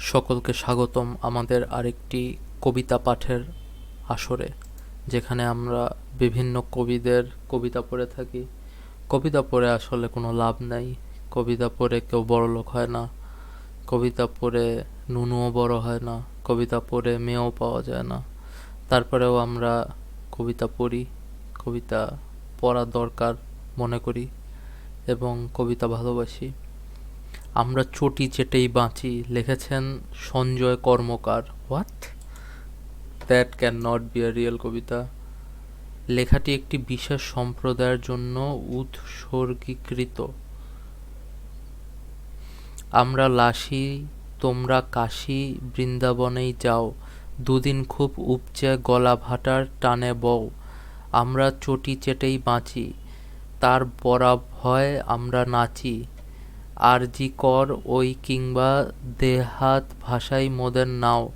সকলকে স্বাগতম আমাদের আরেকটি কবিতা পাঠের আসরে, যেখানে আমরা বিভিন্ন কবিদের কবিতা পড়ে থাকি। কবিতা পড়ে আসলে কোনো লাভ নাই। কবিতা পড়ে কেউ বড়লোক হয় না। কবিতা পড়ে নুনুও বড় হয় না। কবিতা পড়ে মেয়েও পাওয়া যায় না। তারপরেও আমরা কবিতা পড়ি। কবিতা পড়া দরকার মনে করি এবং কবিতা ভালোবাসি। আমরা চটি চেটেই বাঁচি, লিখেছেন Sanjay Karmakar. What that can not be a real কবিতা। লেখাটি একটি বিশেষ সম্প্রদায়ের জন্য উৎসর্গীকৃত। আমরা লাশি, তোমরা কাশী, বৃন্দাবনেই যাও। দুদিন খুব উপচে গলা ভাটার টানে বও। আমরা চটি চেটেই বাঁচি। তার বরাব হয় আমরা নাচি। আর জি কর ওই কিংবা দেহাত ভাষাই মোদের নাও।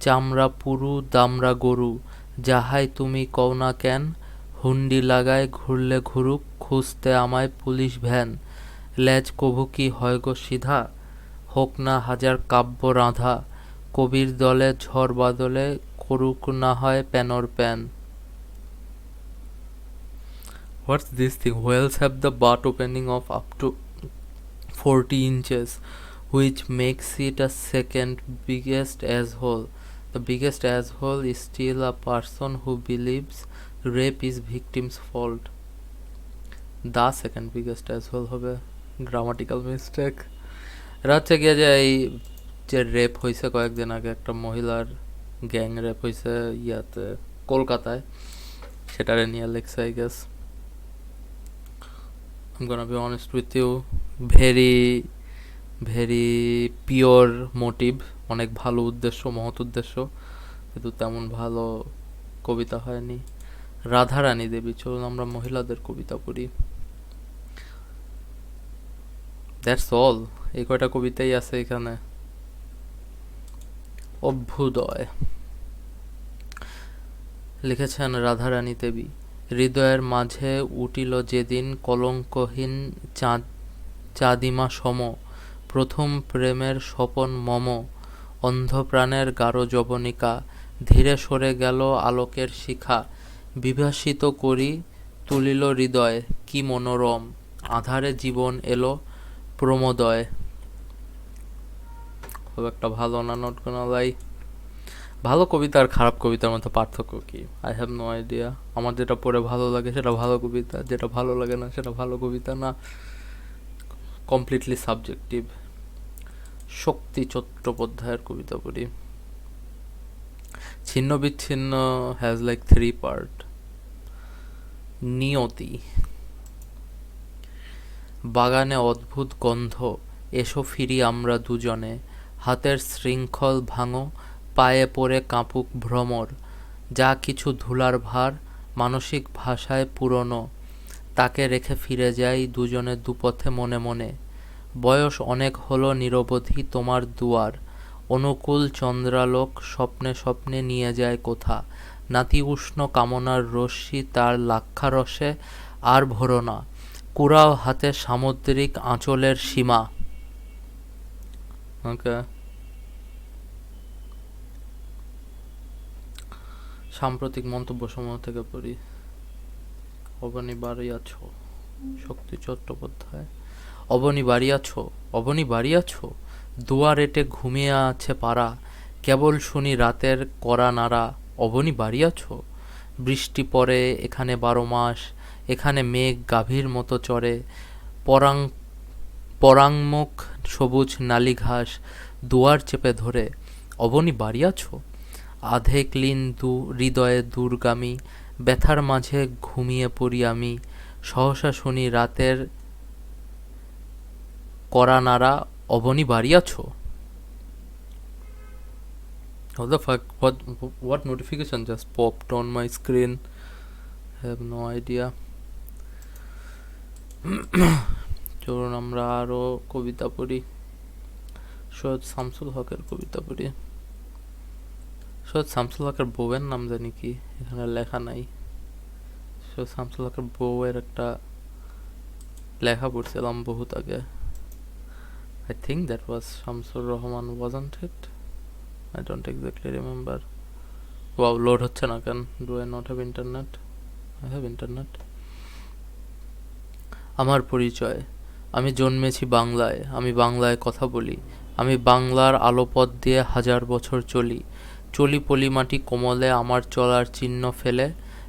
চামড়া পুরু দামড়া গরু, যাহাই তুমি কও না কেন, হুন্ডি লাগায় ঘুরলে ঘুরুক, খুঁজতে আমায় পুলিশ ভ্যান। লেজ কভু কি হয় গো সিধা? হোক না হাজার কাব্য রাঁধা, কবির দলে ঝড় বাদলে করুক না হয় প্যানর প্যান। What's this thing? Whales have the butt opening of up to 40 inches, which makes it a second biggest asshole. The biggest asshole is still a person who believes rape is victim's fault. The second biggest asshole হবে grammatical mistake এটা হচ্ছে গিয়ে যে এই যে rape হয়েছে কয়েকদিন আগে একটা মহিলার গ্যাং রেপ হয়েছে ইয়াতে কলকাতায় সেটারে নিয়ে লেখছে I guess I'm gonna be honest with you, very very motive অনেক ভালো উদ্দেশ্য, মহৎ উদ্দেশ্য, কিন্তু তেমন ভালো কবিতা হয়নি। রাধারানী দেবী, চলুন আমরা মহিলাদের কবিতা পড়ি। দ্যাটস অল এই কয়টা কবিতাই আছে এখানে। অভ্যুদয়। লিখেছেন রাধারানী দেবী। হৃদয়ের মাঝে উঠিল যেদিন কলঙ্কহীন চাঁদ, চাঁদিমা সম। প্রথম প্রেমের স্বপন মম। অন্ধপ্রাণের গাঢ় যবনিকা। ধীরে সরে গেল আলোকের শিখা। বিভাসিত করি তুলিল হৃদয়, কি মনোরম। আধারে জীবন এলো প্রমোদয়। খুব একটা ভালো না নট গোনা লাই ভালো কবিতা আর খারাপ কবিতার মধ্যে পার্থক্য কি? আই হ্যাভ নো আইডিয়া আমার যেটা পড়ে ভালো লাগে সেটা ভালো কবিতা, যেটা ভালো লাগে না সেটা ভালো কবিতা না। কমপ্লিটলি সাবজেক্টিভ শক্তি চট্টোপাধ্যায়ের কবিতা পড়ি। ছিন্ন বিচ্ছিন্ন হ্যাজ লাইক থ্রি পার্ট নিয়তি. বাগানে অদ্ভুত গন্ধ, এসো ফিরি আমরা দুজনে। হাতের শৃঙ্খল ভাঙো পায়ে পড়ে কাঁপুক ভ্রমর, যা কিছু ধুলার ভার মানসিক ভাষায় পুরনো। তাকে রেখে ফিরে যাই দুজনে দুপথে মনে মনে। বয়স অনেক হলো নিরবধি তোমার দুয়ার। অনুকূল চন্দ্রালোক স্বপ্নে স্বপ্নে নিয়ে যায় কোথা? নাতি উষ্ণ কামনার রশ্মি তার লাক্ষারসে আর ভরো না। কুড়াও হাতে সামুদ্রিক আঁচলের সীমা। ওকে সাম্প্রতিক মন্তব্য সমূহ থেকে পড়ি। অবনী বাড়িয়াছ, শক্তি চট্টোপাধ্যায়। অবনী বাড়িয়াছ অবনী বাড়িয়াছ দুয়ার এটে ঘুমিয়ে আছে পাড়া, কেবল শুনি রাতের কড়া নাড়া। অবনী বাড়িয়াছ, বৃষ্টি পড়ে এখানে বারো মাস, এখানে মেঘ গাভীর মতো চড়ে। পরাং, পরাংমুখ সবুজ নালি ঘাস দুয়ার চেপে ধরে। অবনী বাড়িয়াছ আধে ক্লিন দু, হৃদয়ে দূরগামী, ব্যথার মাঝে ঘুমিয়ে পড়ি আমি সহসা শুনি রাতের করা নাড়া, Abani বাড়িয়াছ What the fuck? What what notification just popped on my screen? I have no idea. চলুন আমরা আরও কবিতা পড়ি সৈয়দ শামসুল হকের কবিতা পড়ি সৈয়দ শামসুল হকের বউয়ের নাম জানি কি এখানে লেখা নাই। সৈয়দ শামসুল হকের বউয়ের একটা লেখা পড়ছিলাম বহুত আগে। I think that was Shamsur Rahman, wasn't it? I don't exactly remember. Wow, load হচ্ছে না কেন? Do I not have internet I have internet আমার পরিচয়। আমি জন্মেছি বাংলায়। আমি বাংলায় কথা বলি। আমি বাংলার আলোপথ দিয়ে হাজার বছর চলি। চলি পলিমাটি কোমলে আমার চলার চিহ্ন ফেলে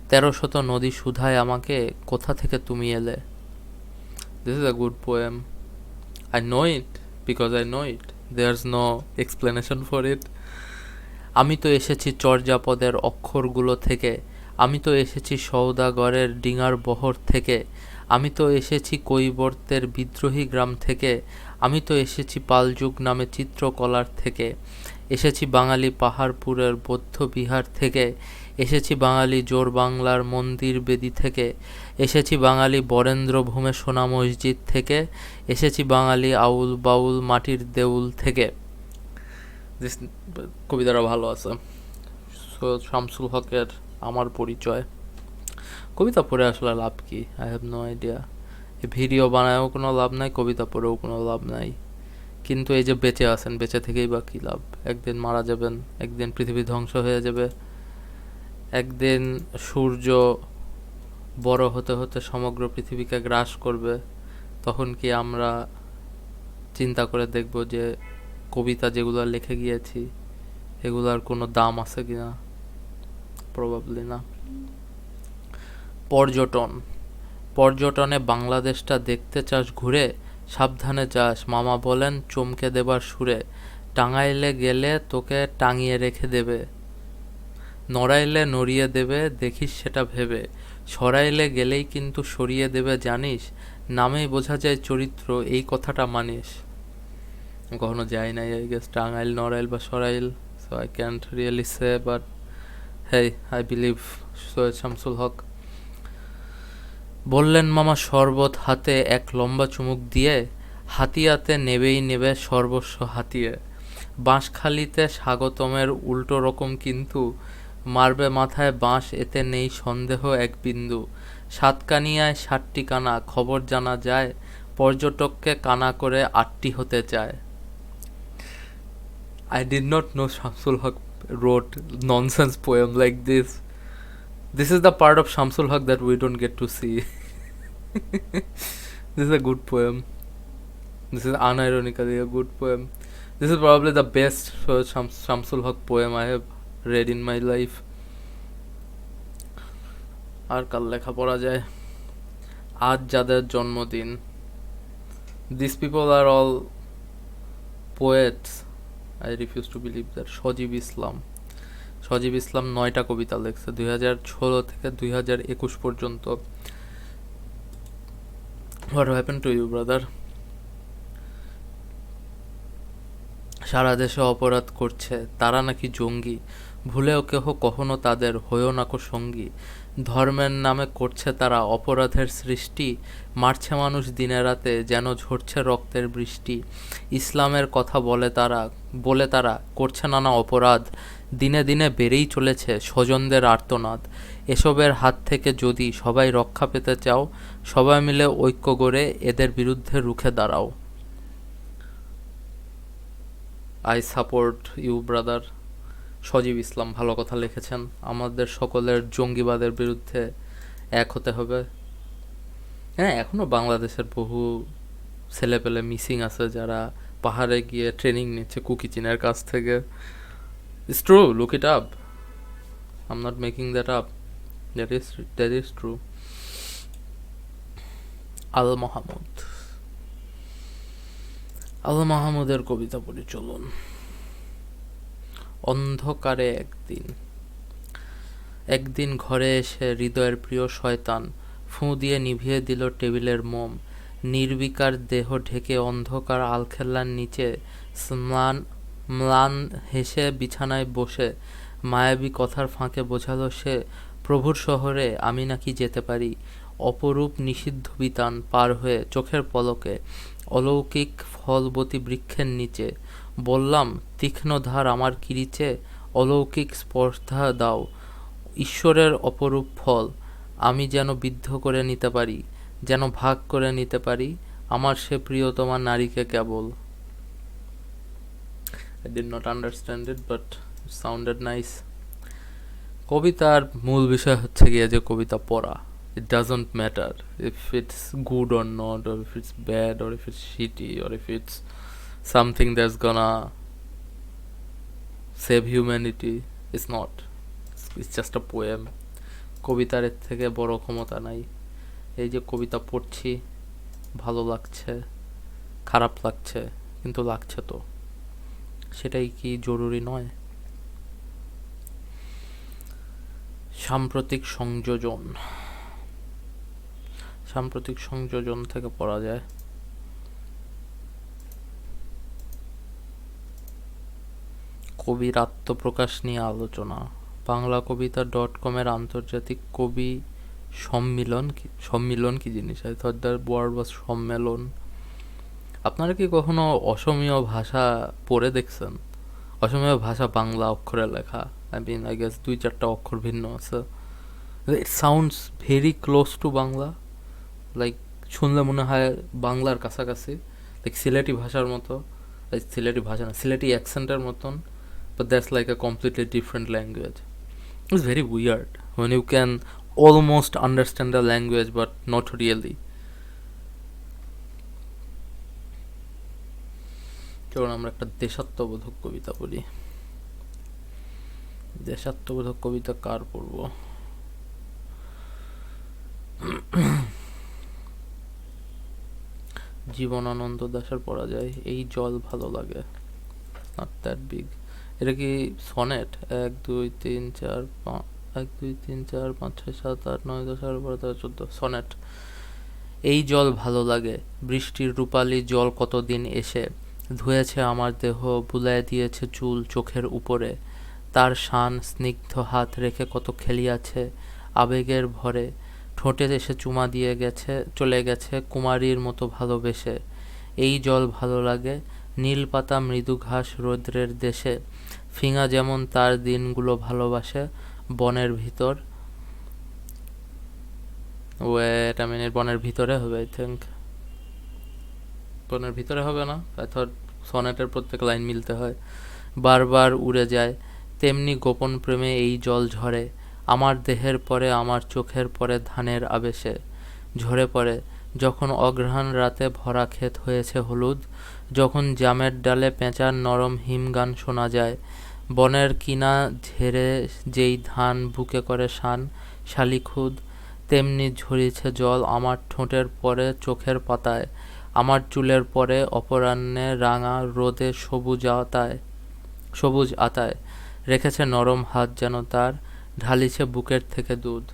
তেরো শত নদী সুধায় আমাকে কোথা থেকে তুমি এলে? This is a good poem I know it because I know it there's no explanation for it আমি তো এসেছি চর্যাপদের অক্ষরগুলো থেকে, আমি তো এসেছি সৌদাগরের ডিঙার বহর থেকে, আমি তো এসেছি কৈবর্তের বিদ্রোহী গ্রাম থেকে, আমি তো এসেছি পালযুগ নামে চিত্রকলার থেকে। এসেছি বাঙালি পাহাড়পুরের বৌদ্ধ বিহার থেকে, এসেছি বাঙালি জোর বাংলার মন্দির বেদি থেকে, এসেছি বাঙালি বরেন্দ্র ভূমে সোনা মসজিদ থেকে, এসেছি বাঙালি আউল বাউল মাটির দেউল থেকে। কবিতাটা ভালো আছে। সৈয়দ শামসুল হকের আমার পরিচয়। কবিতা পড়ে আসলে লাভ কি? I have no idea video বানায়ও কোনো লাভ নাই, কবিতা পড়েও কোনো লাভ নাই। কিন্তু এই যে বেঁচে আছেন, বেঁচে থেকেই বা কী লাভ? একদিন মারা যাবেন, একদিন পৃথিবী ধ্বংস হয়ে যাবে। একদিন সূর্য বড় হতে হতে সমগ্র পৃথিবীকে গ্রাস করবে। তখন কি আমরা চিন্তা করে দেখব যে কবিতা যেগুলো লিখে গিয়েছি, এগুলার কোনো দাম আছে কি না? প্রবাবলি না। পর্যটন। পর্যটনে বাংলাদেশটা দেখতে চাস ঘুরে সাবধানে যাস। মামা বলেন, চমকে দেবার সুরে। টাঙাইলে গেলে তোকে টাঙিয়ে রেখে দেবে। নড়াইলে নড়িয়ে দেবে, দেখিস সেটা ভেবে। সরাইলে গেলেই কিন্তু সরিয়ে দেবে, জানিস? নামেই বোঝা যায় চরিত্র, এই কথাটা মানিস। কখনো যাই নাই আই গেস টাঙ্গাইল নড়াইল বা Sarail. So I can't really say but hey I believe Syed Shamsul Haq বললেন, মামা, শরবত হাতে এক লম্বা চুমুক দিয়ে হাতিয়াতে নেবেই নেবে সর্বস্ব হাতিয়ে। বাঁশখালিতে স্বাগতমের উল্টো রকম কিন্তু মারবে মাথায় বাঁশ, এতে নেই সন্দেহ এক বিন্দু। সাতকানিয়ায় ষাটটি কানা, খবর জানা যায় পর্যটককে কানা করে আটটি হতে চায়। I did not know Shamsul Haq wrote nonsense poem like this. This is the part of Shamsul Haq that we don't get to see. this is a good poem. This is unironically a good poem. This is probably the best uh, Shams- Shamsul Haq poem I have read in my life. আর কাল লেখা পড়া যায় আজ যাদের জন্মদিন this people are all poets I refuse to believe that Sajib Islam Sajib Islam নয়টা কবিতা লেখছে, দুই হাজার ষোলো থেকে দুই হাজার একুশ পর্যন্ত। What happen to you brother সারা দেশে অপরাধ করছে, তারা নাকি জঙ্গি। ভুলেও কেহ কখনো তাদের, হয়েও নাকো সঙ্গী। ধর্মের নামে করছে তারা অপরাধের সৃষ্টি, মারছে মানুষ দিনে রাতে যেন ঝরছে রক্তের বৃষ্টি। ইসলামের কথা বলে তারা বলে তারা, করছে নানা অপরাধ। দিনে দিনে বেড়েই চলেছে স্বজনদের আর্তনাদ। এসবের হাত থেকে যদি সবাই রক্ষা পেতে চাও, সবাই মিলে ঐক্য গড়ে এদের বিরুদ্ধে রুখে দাঁড়াও। I support you, brother. Sajib Islam ভালো কথা লিখেছেন। আমাদের সকলের জঙ্গিবাদের বিরুদ্ধে এক হতে হবে। হ্যাঁ এখনও বাংলাদেশের বহু ছেলেপেলে মিসিং আছে যারা পাহাড়ে গিয়ে ট্রেনিং নিচ্ছে কুকি চিনের কাছ থেকে। It's true look it up I'm not making that up that is that is true Al Mahmud. Al মাহমুদের কবিতা পড়ি চলুন। অন্ধকারে একদিন একদিন ঘরে এসে হৃদয়ের প্রিয় শয়তান ফুঁ দিয়ে নিভিয়ে দিল টেবিলের মোম। নির্বিকার দেহ ঢেকে অন্ধকার আলখেল্লার নিচে স্নান ম্লান হেসে বিছানায় বসে মায়াবী কথার ফাঁকে বোঝালো সে, প্রভুর শহরে আমি নাকি যেতে পারি? অপরূপ নিষিদ্ধ বিতান পার হয়ে চোখের পলকে, অলৌকিক ফলবতী বৃক্ষের নিচে। বললাম, তীক্ষ্ণ ধার আমার কিরিচে, অলৌকিক স্পর্ধা দাও, ঈশ্বরের অপরূপ ফল। আমি যেন বিদ্ধ করে নিতে পারি, যেন ভাগ করে নিতে পারি, আমার সে প্রিয়তমা নারীকে কেবল। I did not understand it but it sounded nice কবিতার মূল বিষয় হচ্ছে গিয়ে যে কবিতা পড়া it doesn't matter if it's good or not or if it's bad or if it's shitty or if it's something that's gonna save humanity it's not it's, just a poem কবিতার এর থেকে বড় ক্ষমতা নাই এই যে কবিতা পড়ছি ভালো লাগছে খারাপ লাগছে কিন্তু লাগছে তো সেটাই কি জরুরি নয়? সাম্প্রতিক সংযোজন। সাম্প্রতিক সংযোজন থেকে পড়া যায়। কবির আত্মপ্রকাশ নিয়ে আলোচনা। বাংলা কবিতা ডট কমের আন্তর্জাতিক কবি সম্মিলন সম্মিলন কি জিনিস? থট দ্য ওয়ার্ড ওয়াজ সম্মেলন। আপনারা কি কখনো অসমীয় ভাষা পড়ে দেখছেন? অসমীয় ভাষা বাংলা অক্ষরে লেখা। আই মিন আই গেস দুই চারটা অক্ষর ভিন্ন আছে। It sounds very close to Bangla. Like শুনলে মনে হয় বাংলার কাছাকাছি। লাইক সিলেটি ভাষার মতো। লাইক সিলেটি ভাষা না, সিলেটি অ্যাকসেন্টের মতন। But that's like a completely different language it's very weird when you can almost understand the language, but not really. চলুন আমরা একটা দেশাত্মবোধক কবিতা বলি। দেশাত্মবোধক কবিতা কার পড়ব? জীবনানন্দ দাশের পড়া যায়, এই জল ভালো লাগে নট দ্যাট বিগ এটা কি সনেট? এক, দুই, তিন, চার পাঁচ এক, দুই, তিন, চার, পাঁচ, ছয়, সাত, আট, নয়, দশ, এগারো, বারো, তেরো, চোদ্দ, সনেট। এই জল ভালো লাগে, বৃষ্টির রূপালি জল কতদিন এসে ধুয়েছে আমার দেহ, বুলায় দিয়েছে চুল চোখের উপরে। তার শান স্নিগ্ধ হাত রেখে কত খেলিয়াছে আবেগের ভরে। ঠোঁটে এসে চুমা দিয়ে গেছে, চলে গেছে কুমারীর মতো ভালোবেসে। এই জল ভালো লাগে, নীল পাতা মৃদু ঘাস রৌদ্রের দেশে। ফিঙা যেমন তার দিনগুলো ভালোবাসে বনের ভিতর। ওয়েট আই মিনিট বনের ভিতরে হবে আই থিঙ্ক বনের ভিতরে হবে না। থট সনেটের প্রত্যেক লাইন মিলতে হয়। বারবার উড়ে যায়। তেমনি গোপন প্রেমে এই জল ঝরে। আমার দেহের পরে, আমার চোখের পরে ধানের আবেশে ঝরে পড়ে। যখন অঘ্রাণ রাতে ভরা ক্ষেত হয়েছে হলুদ, যখন জামের ডালে পেঁচার নরম হিমগান শোনা যায়, বনের কিনা ঝেড়ে যেই ধান বুকে করে শান শালিখুদ তেমনি ঝরিছে জল আমার ঠোঁটের পরে চোখের পাতায়। আমার চুলের পরে অপরাহ্নে রাঙা রোদে সবুজ আতায় সবুজ আতায়। রেখেছে নরম হাত যেন তার, ঢালিছে বুকের থেকে দুধ।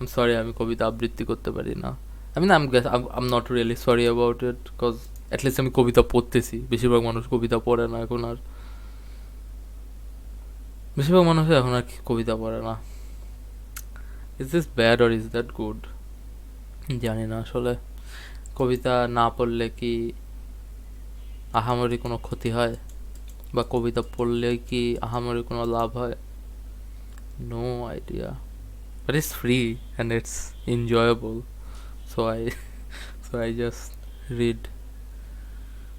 আম সরি আমি কবিতা আবৃত্তি করতে পারি না। I'm I'm not really sorry about it because at least আমি কবিতা পড়তেছি। বেশিরভাগ মানুষ কবিতা পড়ে না এখন আর। বেশিরভাগ মানুষ এখন আর কবিতা পড়ে না। Is this bad or is that good জানি না আসলে। কবিতা না পড়লে কি আহামরি কোনো ক্ষতি হয়? বা কবিতা পড়লে কি আহামরি কোনো লাভ হয়? No idea but it's free and it's enjoyable so I so I just read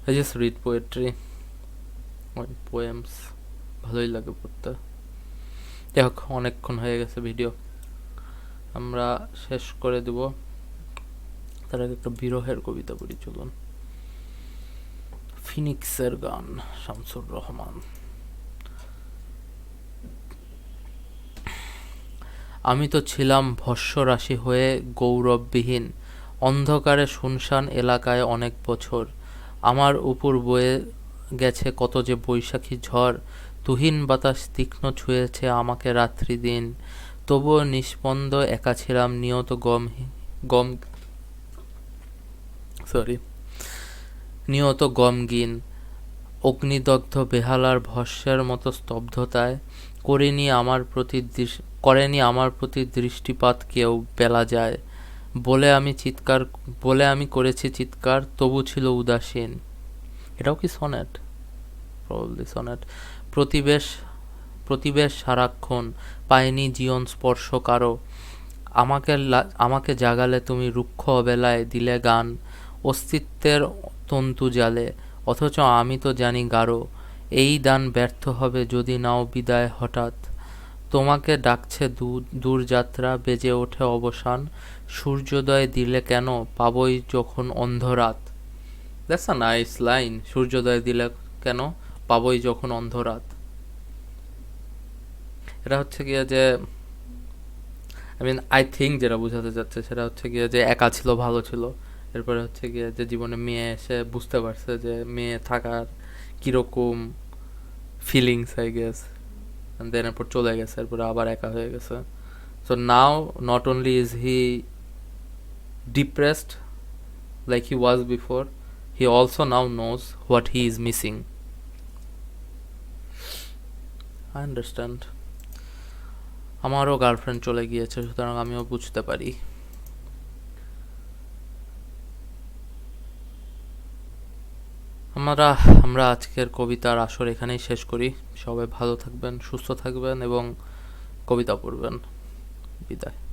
I just read poetry poems ভালোই লাগে পড়তে। যাই হোক, অনেকক্ষণ হয়ে গেছে ভিডিও আমরা শেষ করে দেব। তার আগে একটা বিরহের কবিতা পড়ি, চলুন। ফিনিক্সের গান, শামসুর রহমান। আমি তো ছিলাম ভস্যরাশি হয়ে গৌরববিহীন, অন্ধকারে শুনশান এলাকায় অনেক বছর। আমার উপর বয়ে গেছে কত যে বৈশাখী ঝড়, তুহিন বাতাস তীক্ষ্ণ ছুঁয়েছে আমাকে রাত্রি দিন তবুও নিষ্পন্দ একা ছিলাম, নিয়ত গম গম সরি। নিয়ত গমগিন, অগ্নিদগ্ধ বেহালার ভস্যের মতো স্তব্ধতায় করেনি আমার প্রতি করেনি আমার প্রতি দৃষ্টিপাত কেউ বেলা যায়। বলে আমি চিৎকার, বলে আমি করেছি চিৎকার, তবু ছিল উদাসীন। এটাও কি সনেট? Probably sonnet. প্রতিবেশ প্রতিবেশ সারাক্ষণ পায়নি জীবন স্পর্শ কারও। আমাকে আমাকে জাগালে তুমি রুক্ষ অবেলায় দিলে গান অস্তিত্বের তন্তু জালে, অথচ আমি তো জানি গাঢ় এই দান ব্যর্থ হবে যদি নাও বিদায় হঠাৎ। তোমাকে ডাকছে দূর দূরযাত্রা, বেজে ওঠে অবসান, সূর্যোদয় দিলে কেন, পাবই যখন অন্ধরাত। দ্যাটস নাইস লাইন সূর্যোদয় দিলে কেন, পাবই যখন অন্ধরাত। এটা হচ্ছে গিয়ে যে আই মিন আই থিঙ্ক যেটা বোঝাতে যাচ্ছে সেটা হচ্ছে গিয়ে যে, একা ছিল, ভালো ছিল। এরপরে হচ্ছে গিয়ে যে জীবনে মেয়ে এসে বুঝতে পারছে যে মেয়ে থাকার কীরকম ফিলিংস আই গেস দেন এরপর চলে গেছে, এরপরে আবার একা হয়ে গেছে। So now not only is he depressed like he was before he also now knows what he is missing understand আমারও গার্লফ্রেন্ড চলে গিয়েছে, সুতরাং আমিও বুঝতে পারি। আমরা আমরা আজকের কবিতার আসর এখানেই শেষ করি। সবাই ভালো থাকবেন, সুস্থ থাকবেন এবং কবিতা পড়বেন। বিদায়।